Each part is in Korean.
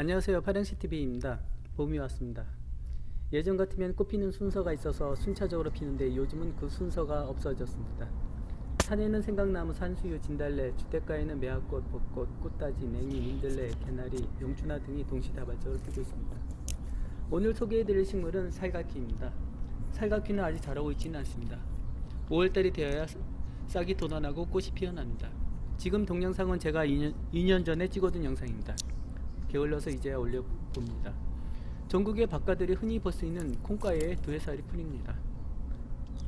안녕하세요. 파랑시TV입니다. 봄이 왔습니다. 예전 같으면 꽃 피는 순서가 있어서 순차적으로 피는데 요즘은 그 순서가 없어졌습니다. 산에는 생강나무, 산수유, 진달래, 주택가에는 매화꽃, 벚꽃, 꽃다지, 냉이, 민들레, 개나리, 용추나 등이 동시다발적으로 피고 있습니다. 오늘 소개해드릴 식물은 살갑기입니다. 살갑기는 아직 자라고 있지는 않습니다. 5월달이 되어야 싹이 돋아나고 꽃이 피어납니다. 지금 동영상은 제가 2년, 2년 전에 찍어둔 영상입니다. 게을러서 이제야 올려봅니다. 전국의 박가들이 흔히 볼 수 있는 콩가의 두해살이 뿐입니다.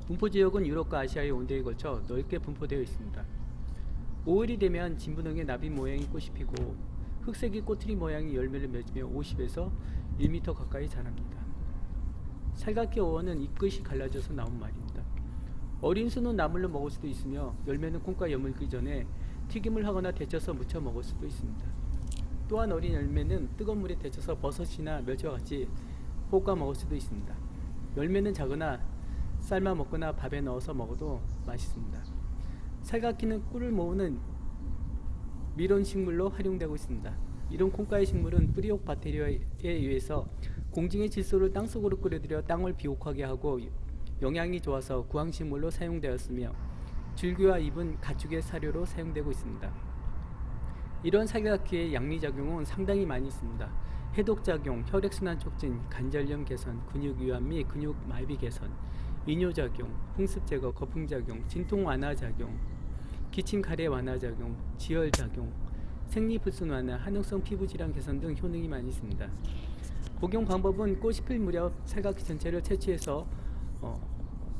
분포 지역은 유럽과 아시아의 온대에 걸쳐 넓게 분포되어 있습니다. 5월이 되면 진분홍의 나비 모양의 꽃이 피고 흑색의 꼬투리 모양의 열매를 맺으며 50에서 1m 가까이 자랍니다. 살갑기 어원은 잎끝이 갈라져서 나온 말입니다. 어린 수는 나물로 먹을 수도 있으며 열매는 콩과 여물기 전에 튀김을 하거나 데쳐서 무쳐 먹을 수도 있습니다. 또한 어린 열매는 뜨거운 물에 데쳐서 버섯이나 멸치와 같이 볶아 먹을 수도 있습니다. 열매는 작으나 삶아 먹거나 밥에 넣어서 먹어도 맛있습니다. 살갑기는 꿀을 모으는 밀원 식물로 활용되고 있습니다. 이런 콩가의 식물은 뿌리옥 바테리아에 의해서 공증의 질소를 땅속으로 끌어들여 땅을 비옥하게 하고 영양이 좋아서 구황식물로 사용되었으며 줄기와 잎은 가축의 사료로 사용되고 있습니다. 이런 살갑기의 양리작용은 상당히 많이 있습니다. 해독작용, 혈액순환 촉진, 관절염 개선, 근육 유한 및 근육 마비 개선, 이뇨작용, 풍습 제거, 거품작용, 진통 완화 작용, 기침 가래 완화 작용, 지혈 작용, 생리 불순 완화, 한옥성 피부 질환 개선 등 효능이 많이 있습니다. 복용 방법은 꽃이 필 무렵 살갑기 전체를 채취해서 어,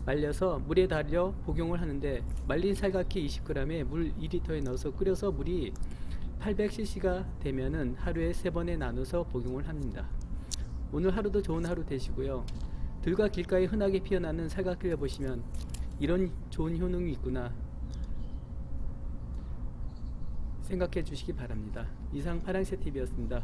말려서 물에 달여 복용을 하는데 말린 살갑기 20g에 물 2리터에 넣어서 끓여서 물이 800cc가 되면은 하루에 세 번에 나눠서 복용을 합니다. 오늘 하루도 좋은 하루 되시고요. 들과 길가에 흔하게 피어나는 살갑기를 보시면 이런 좋은 효능이 있구나 생각해 주시기 바랍니다. 이상 파랑새 TV였습니다.